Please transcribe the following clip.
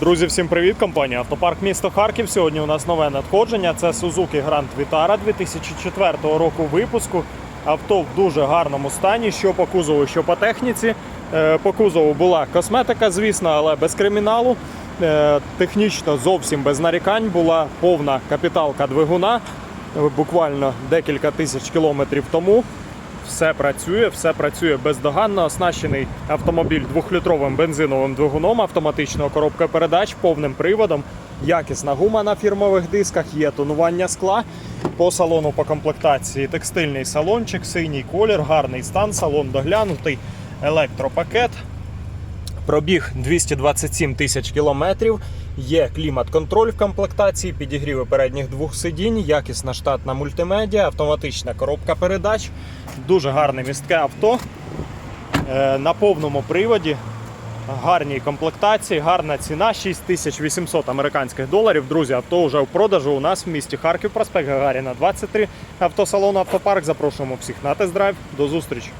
Друзі, всім привіт! Компанія Автопарк місто Харків. Сьогодні у нас нове надходження. Це Suzuki Grand Vitara 2004 року випуску. Авто в дуже гарному стані, що по кузову, що по техніці. Е, По кузову була косметика, звісно, але без криміналу. Е, Технічно зовсім без нарікань. Була повна капіталка двигуна буквально декілька тисяч кілометрів тому. Все працює, все працює бездоганно. Оснащений автомобіль двохлітровим бензиновим двигуном, автоматичного коробка передач, повним приводом, якісна гума на фірмових дисках, є тонування скла. По салону по комплектації текстильний салончик, синій колір, гарний стан, салон доглянутий, електропакет. Пробіг 227 тисяч кілометрів. Є клімат-контроль в комплектації, підігріви передніх двох сидінь, якісна штатна мультимедіа, автоматична коробка передач. Дуже гарне містке авто. Е, На повному приводі. Гарній комплектації, гарна ціна 6800 американських доларів. Друзі, авто вже в продажу у нас в місті Харків, проспект Гагаріна 23. Автосалон Автопарк. Запрошуємо всіх на тест-драйв. До зустрічі!